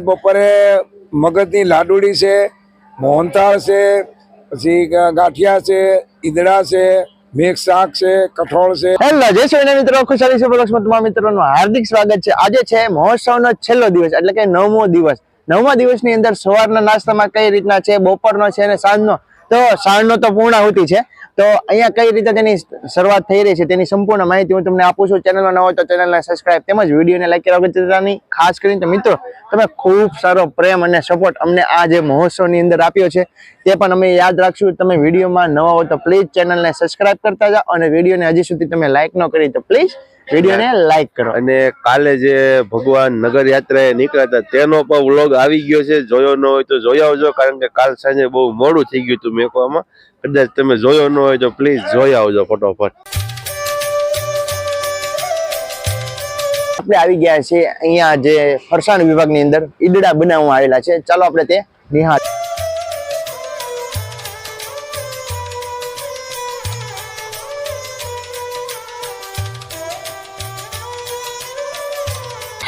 બપોરે મગજની લાડુડી છે, મોહનથાળ છે, પછી ગાંઠિયા છે, ઈદડા છે, મેઘ શાક છે, કઠોળ છે. હેલો, જય શ્રી મિત્રો, ખુશાલી છે બ્લોગ્સમાં તમારા મિત્રોનું હાર્દિક સ્વાગત છે. આજે છે મહોત્સવનો છેલ્લો દિવસ, એટલે કે નવમો દિવસ. નવમા દિવસની અંદર સવારના નાસ્તામાં કઈ રીતના છે, બપોરનો છે અને સાંજનો તો સાંજનો તો પૂર્ણાહુતિ છે. તો અહીંયા કઈ રીતે તેની શરૂઆત થઈ રહી છે તેની સંપૂર્ણ માહિતી હું તમને આપું છું. ચેનલમાં ન હોય તો ચેનલને સબસ્ક્રાઇબ તેમજ વિડીયોને લાઈક કરવા ખાસ કરીને મિત્રો, તમે ખૂબ સારો પ્રેમ અને સપોર્ટ અમને આ જે મહોત્સવની અંદર આપ્યો છે, તે પણ અમે યાદ રાખશું. તમે વિડીયોમાં નવા હો તો પ્લીઝ ચેનલને સબસ્ક્રાઇબ કરતા જાઓ અને વિડીયોને હજી સુધી તમે લાઈક ન કરી તો પ્લીઝ વિડીયોને લાઈક કરો. અને કાલે જે ભગવાન નગર યાત્રાએ નીકળ્યા હતા તેનો પણ વ્લોગ આવી ગયો છે. જોયો ન હોય તો જોઈ આવજો કારણ કે કાલ સાંજે બહુ મોડું થઈ ગયું હતું મેકવામાં. કદાચ તમે જોયો ન હોય તો પ્લીઝ જોઈ આવજો ફટોફટ. આપણે આવી ગયા છીએ અહીંયા જે ફરસાણ વિભાગની અંદર ઈદડા બનાવવામાં આવેલા છે. ચાલો આપણે તે નિહાળ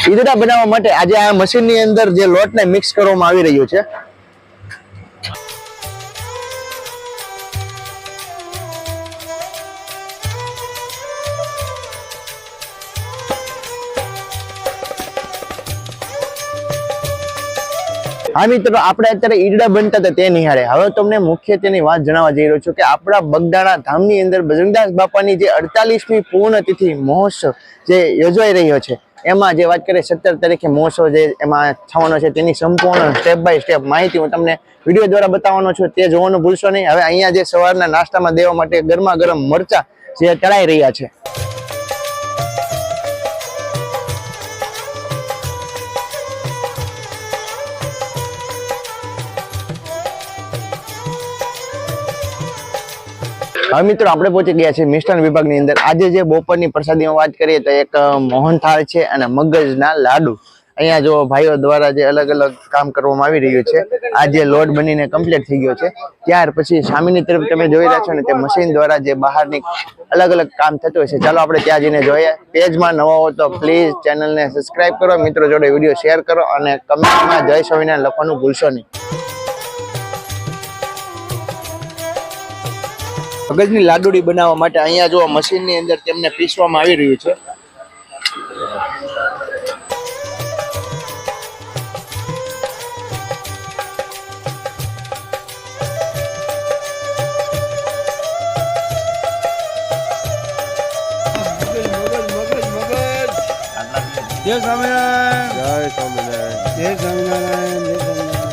ઈદડા બનાવવા માટે આજે આ મશીનની અંદર જે લોટને મિક્સ કરવામાં આવી રહ્યું છે. હા મિત્રો, આપણે અત્યારે ઈડડા બનતા હતા, તે નિહાળે. હવે તમને મુખ્ય તેની વાત જણાવવા જઈ રહ્યો છું કે આપણા બગદાણા ધામની અંદર બજરંગદાસ બાપાની જે અડતાલીસમી પૂર્ણ તિથિ મહોત્સવ જે યોજાઈ રહ્યો છે એમાં જે વાત કરીએ સત્તર તારીખે મોસો જે એમાં થવાનો છે, તેની સંપૂર્ણ સ્ટેપ બાય સ્ટેપ માહિતી હું તમને વીડિયો દ્વારા બતાવવાનો છું. તે જોવાનું ભૂલશો નહીં. હવે અહીંયા જે સવારના નાસ્તામાં દેવા માટે ગરમા ગરમ મરચા જે તળાઈ રહ્યા છે. હવે મિત્રો, આપણે પહોંચી ગયા છે મિષ્ટાન વિભાગની અંદર. આજે જે બપોરની પ્રસાદીમાં વાત કરીએ તો એક મોહનથાળ છે અને મગજના લાડુ. અહીંયા જો ભાઈઓ દ્વારા જે અલગ અલગ કામ કરવામાં આવી રહ્યું છે, આ જે લોડ બનીને કમ્પ્લીટ થઈ ગયો છે, ત્યાર પછી સામેની તરફ તમે જોઈ રહ્યા છો ને, તે મશીન દ્વારા જે બહારની અલગ અલગ કામ થતું હોય છે. ચાલો આપણે ત્યાં જઈને જોઈએ. પેજમાં નવા હો તો પ્લીઝ ચેનલને સબસ્ક્રાઇબ કરો. મિત્રો જોડે વીડિયો શેર કરો અને કમેન્ટમાં જય સ્વામિનારાયણ લખવાનું ભૂલશો નહીં. મગજની લાડુડી બનાવવા માટે અહીંયા જો મશીનની અંદર તેમને પીસવામાં આવી રહ્યું છે. જય સ્વામિનારાયણ. જય સ્વામિનારાયણ. જય સ્વામિનારાયણ જય સ્વામિનારાયણ.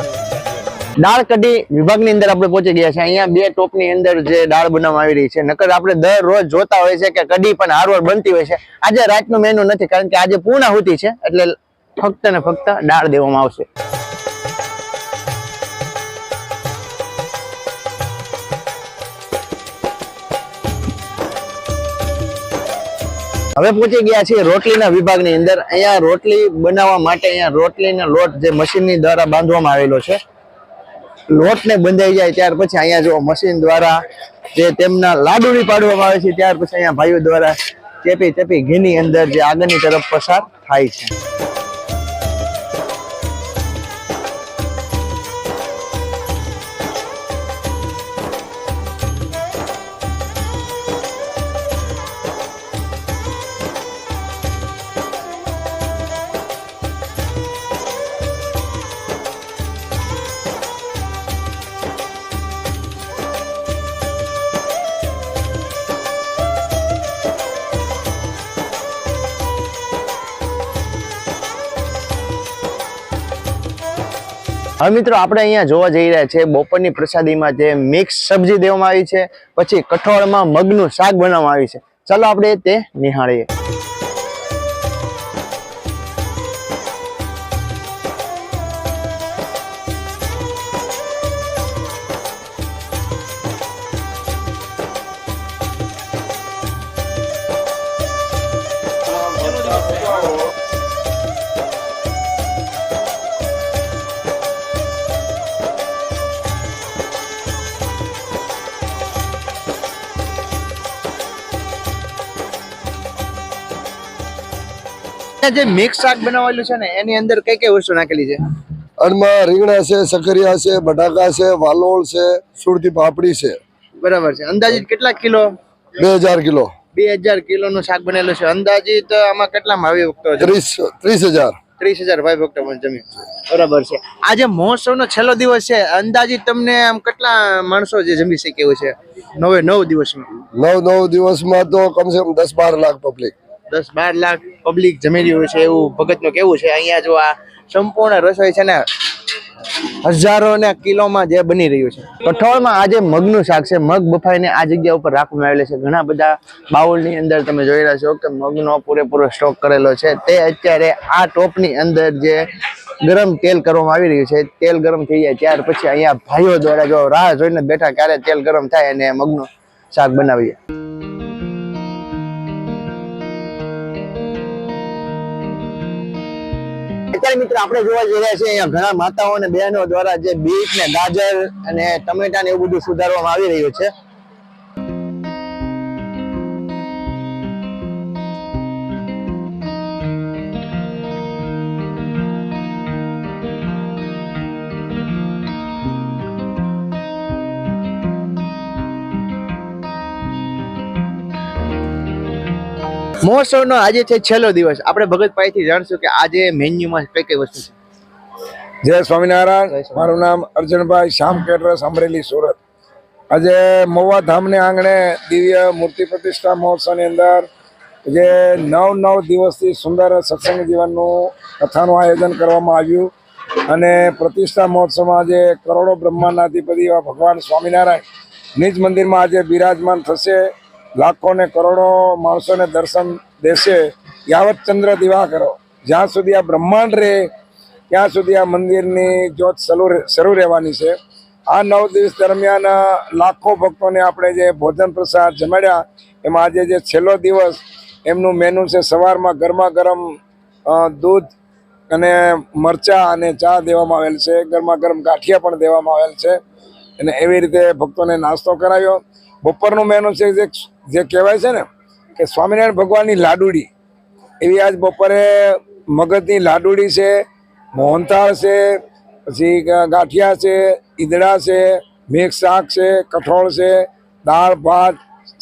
દાળ કઢી વિભાગની અંદર આપણે પહોંચી ગયા છે અહીંયા બે ટોપની અંદર જે દાળ બનાવવામાં આવી રહી છે. નકર આપણે દરરોજ જોતા હોય છે કે કઢી પણ હારવાર બનતી હોય છે. આજે રાતનું મેનુ નથી, કારણ કે આજે પૂર્ણાહુતિ છે, એટલે ફક્ત ને ફક્ત દાળ દેવામાં આવશે. હવે પહોંચી ગયા છીએ રોટલીના વિભાગની અંદર. અહીંયા રોટલી બનાવવા માટે અહીંયા રોટલીના લોટ જે મશીનની દ્વારા બાંધવામાં આવેલો છે. લોટને બંધાઈ જાય, ત્યાર પછી અહીંયા જો મશીન દ્વારા જે તેમના લાડુડી પાડવામાં આવે છે, ત્યાર પછી અહીંયા ભાઈઓ દ્વારા ચેપી ચેપી ઘીની અંદર જે આગળની તરફ પસાર થાય છે. હવે મિત્રો, આપણે અહીંયા જોવા જઈ રહ્યા છે બપોરની પ્રસાદીમાં જે મિક્સ સબ્જી દેવામાં આવી છે, પછી કઠોળમાં મગનું શાક બનાવવામાં આવી છે. ચાલો આપણે તે નિહાળીએ. જે મિક્સ શાક બનાવેલું છે ને એની અંદર કઈ કઈ વસ્તુ નાખેલી છે? અનમાં રીંગણા છે સકરિયા છે બટાકા છે વાલોળ છે સુરતી પાપડી છે. બરાબર છે. અંદાજિત કેટલા કિલો? બે હજાર કિલો. બે હજાર કિલો નું શાક બનેલું છે. અંદાજિત આમાં કેટલા માવી વખતો છે? ત્રીસ ત્રીસ હજાર. ત્રીસ હજાર ભાઈ વખતો પણ જમીન બરાબર છે. આજે મહોત્સવ નો છેલ્લો દિવસ છે અંદાજિત તમને આમ કેટલા માણસો જે જમી શકે એવું છે? નવે નવ દિવસમાં. નવ નવ દિવસમાં તો કમસે કમ દસ બાર લાખ પબ્લિક દસ બાર લાખ પબ્લિક જમી રહ્યું છે એવું ભગતનું કેવું છે. અહીંયા જો આ સંપૂર્ણ રસોઈ છે ને હજારો ને કિલોમાં જે બની રહ્યું છે. કઠોળમાં આજે મગનું શાક છે. મગ બફાઈને આ જગ્યા ઉપર રાખવામાં આવેલું છે. ઘણા બધા બાઉલની અંદર તમે જોઈ રહ્યા છો કે મગનો પૂરેપૂરો સ્ટોક કરેલો છે. તે અત્યારે આ ટોપની અંદર જે ગરમ તેલ કરવામાં આવી રહ્યું છે, તેલ ગરમ થઈ જાય ત્યાર પછી અહીંયા ભાઈઓ દ્વારા જો રાહ જોઈને બેઠા ક્યારે તેલ ગરમ થાય અને મગનું શાક બનાવીએ. અત્યારે મિત્રો આપણે જોવા જઈ રહ્યા છીએ ઘણા માતાઓ અને બહેનો દ્વારા જે બીટ ને ગાજર અને ટમેટા ને એવું બધું સુધારવામાં આવી રહ્યું છે. મહોત્સવનો આજે છે છેલ્લો દિવસ. આપણે ભગત પાસેથી જાણશું કે આજે મેન્યુમાં કઈ કઈ વસ્તુ છે? જય સ્વામિનારાયણ. મારું નામ અર્જુનભાઈ શ્યામ કેટરસ અમરેલી સુરત. આજે મહુવા ધામને આંગણે દિવ્ય મૂર્તિ પ્રતિષ્ઠા મહોત્સવની અંદર જે નવ નવ દિવસથી સુંદર સત્સંગ જીવનનું કથાનું આયોજન કરવામાં આવ્યું અને પ્રતિષ્ઠા મહોત્સવમાં આજે કરોડો બ્રહ્માંડના અધિપતિ એવા ભગવાન સ્વામિનારાયણ નિજ મંદિરમાં આજે બિરાજમાન થશે. લાખો ને કરોડો માણસોને દર્શન દેશે, યાવત ચંદ્ર દિવા કરો. જ્યાં સુધી આ બ્રહ્માંડ રહે, ત્યાં સુધી આ મંદિરની જ્યોત રહે- શરૂ રહેવાની છે. આ નવ દિવસ દરમિયાન લાખો ભક્તોને આપણે જે ભોજન પ્રસાદ જમાડ્યા, એમાં આજે જે છેલ્લો દિવસ, એમનું મેનુ છે સવારમાં ગરમા ગરમ દૂધ અને મરચા અને ચા દેવામાં આવેલ છે. ગરમા ગરમ ગાંઠિયા પણ દેવામાં આવેલ છે. અને એવી રીતે ભક્તોને નાસ્તો કરાવ્યો. બપોરનું મેનુ છે જે જે કહેવાય છે ને કે સ્વામિનારાયણ ભગવાનની લાડુડી. એવી આજ બપોરે મગજની લાડુડી છે, મોહનથાળ છે, પછી ગાંઠિયા છે, ઈદડા છે, મેઘ શાક છે, કઠોળ છે, દાળ, ભાત,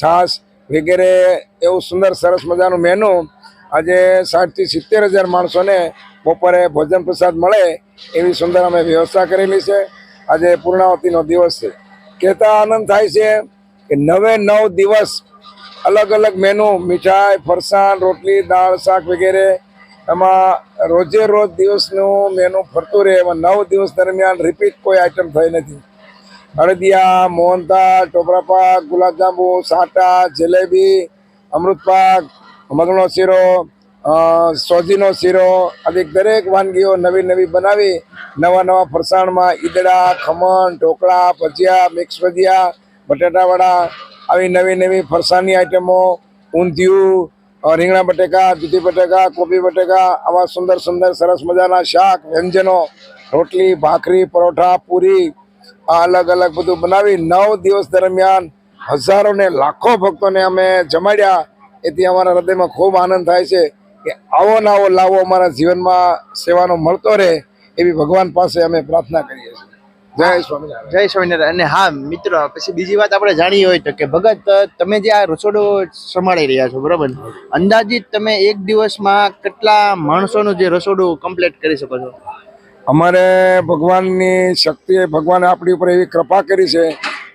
છાશ વગેરે એવું સુંદર સરસ મજાનું મેનુ આજે સાઠથી સિત્તેર હજાર માણસોને બપોરે ભોજન પ્રસાદ મળે એવી સુંદર અમે વ્યવસ્થા કરેલી છે. આજે પૂર્ણાવતીનો દિવસ છે. કહેતા આનંદ થાય છે કે નવે નવ દિવસ અલગ અલગ મેનુ, મીઠાઈ, ફરસાણ, રોટલી, દાળ, શાક વગેરે. એમાં રોજે રોજ દિવસનું મેનુ ફરતું રહે. એમાં નવ દિવસ દરમિયાન રિપીટ કોઈ આઈટમ થઈ નથી. હળદિયા, મોહનથાળ ટોપરાપાક ગુલાબજાંબુ, સાટા, જલેબી, અમૃતપાક, મગનો શીરો સોજીનો શીરો આવી દરેક વાનગીઓ નવી નવી બનાવી નવા નવા ફરસાણમાં ઈદડા, ખમણ, ઢોકળા, ભજીયા, મિક્સ ભજીયા બટાટાવડા આવી નવી નવી ફરસાણની આઈટમો, ઊંધિયું રીંગણા બટેકા, દૂધી બટેકા, કોબી બટેકા, આવા સુંદર સુંદર સરસ મજાના શાક, વ્યંજનો, રોટલી, ભાખરી, પરોઠા, પૂરી, આ અલગ અલગ બધું બનાવી નવ દિવસ દરમિયાન હજારો ને લાખો ભક્તોને અમે જમાડ્યા. એથી અમારા હૃદયમાં ખૂબ આનંદ થાય છે કે આવો ને આવો લાવો અમારા જીવનમાં સેવાનો મળતો રહે એવી ભગવાન પાસે અમે પ્રાર્થના કરીએ છીએ. જય સ્વામિનારાયણ. જય સ્વામિનારાયણ. અને હા મિત્રો પછી બીજી વાત આપણે જાણી હોય તો કે ભગત તમે જે આ રસોડો સંભાળી રહ્યા છો બરાબર? અંદાજિત તમે એક દિવસમાં કેટલા માણસોનું જે રસોડું કમ્પ્લીટ કરી શકો છો? અમારે ભગવાનની શક્તિએ ભગવાને આપણી ઉપર એવી કૃપા કરી છે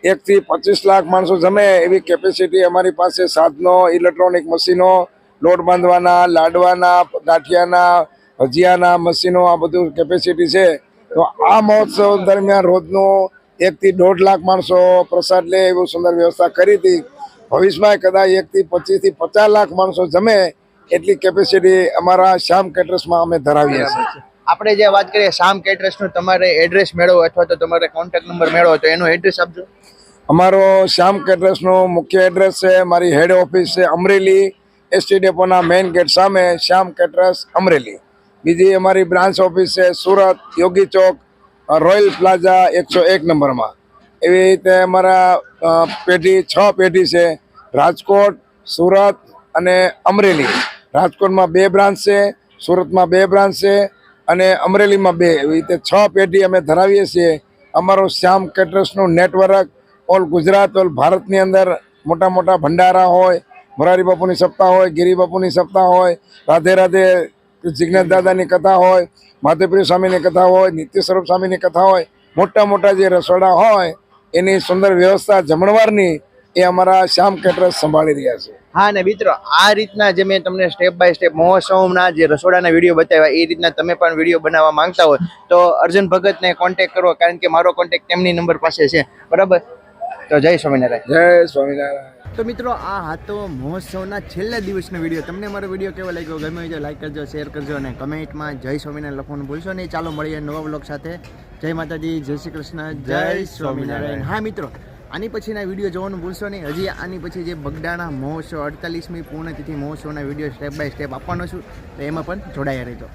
એકથી પચીસ લાખ માણસો જમે એવી કેપેસિટી અમારી પાસે સાધનો ઇલેક્ટ્રોનિક મશીનો લોટ બાંધવાના લાડવાના ગાંઠિયાના ભજીયાના મશીનો આ બધું કેપેસિટી છે. તો આ મહોત્સવ દરમિયાન રોજનું એકથી દોઢ લાખ માણસો પ્રસાદ લે એવું સુંદર વ્યવસ્થા કરી હતી. ભવિષ્યમાં કદાચ એકથી પચીસથી પચાસ લાખ માણસો જમે એટલી કેપેસિટી અમારા શ્યામ કેટરસમાં અમે ધરાવીએ છીએ. આપણે જે વાત કરીએ શ્યામ કેટરસનું તમારે એડ્રેસ મેળવો અથવા તો તમારે કોન્ટેક્ટ નંબર મેળવો તો એનું એડ્રેસ આપજો. અમારો શ્યામ કેટરસનું મુખ્ય એડ્રેસ છે મારી હેડ ઓફિસ છે અમરેલી. એસટી ડેપોના મેઇન ગેટ સામે શ્યામ કેટરસ અમરેલી. બીજી અમારી બ્રાન્ચ ઓફિસ છે સુરત, યોગી ચોક, રોયલ પ્લાઝા એકસો એક નંબરમાં. એવી રીતે અમારા પેઢી, છ પેઢી છે. રાજકોટ, સુરત અને અમરેલી. રાજકોટમાં બે બ્રાન્ચ છે, સુરતમાં બે બ્રાન્ચ છે અને અમરેલીમાં બે. એવી રીતે છ પેઢી અમે ધરાવીએ છીએ. અમારું શ્યામ કેટર્સનું નેટવર્ક ઓલ ગુજરાત ઓલ ભારતની અંદર મોટા મોટા ભંડારા હોય, મોરારી બાપુની સપ્તાહ હોય ગિરી બાપુની સપ્તાહ હોય રાધે રાધે જિજ્ઞેશ દાદાની કથા હોય માધવપ્રિય સ્વામીની કથા હોય નિત્ય સ્વરૂપ સ્વામીની કથા હોય મોટા મોટા જે રસોડા હોય એની સુંદર વ્યવસ્થા જમણવારની એ અમારા શ્યામ કેટરસ સંભાળી રહ્યા છે. હા ને મિત્રો આ રીતના જે મેં તમને સ્ટેપ બાય સ્ટેપ મહોત્સવના જે રસોડાના વીડિયો બતાવ્યા એ રીતના તમે પણ વીડિયો બનાવવા માંગતા હોય તો અર્જુન ભગતને કોન્ટેક કરો કારણ કે મારો કોન્ટેક તેમની નંબર પાસે છે. બરાબર? તો જય સ્વામિનારાયણ. જય સ્વામિનારાયણ. તો મિત્રો આ હતો મહોત્સવના છેલ્લા દિવસનો વીડિયો તમને મારો વીડિયો કેવો લાગ્યો? ગમે હોય તો લાઈક કરજો શેર કરજો અને કમેન્ટમાં જય સ્વામિનારાયણ લખવાનું ભૂલશો નહીં. ચાલો મળીએ નવા બ્લોગ સાથે. જય માતાજી જય શ્રી કૃષ્ણ જય સ્વામિનારાયણ. હા મિત્રો આની પછીના વીડિયો જોવાનું ભૂલશો નહીં. હજી આની પછી જે બગડાણા મહોત્સવ અડતાલીસમી પૂર્ણતિથિ મહોત્સવના વીડિયો સ્ટેપ બાય સ્ટેપ આપવાનો છું. તો એમાં પણ જોડાયા રહેજો.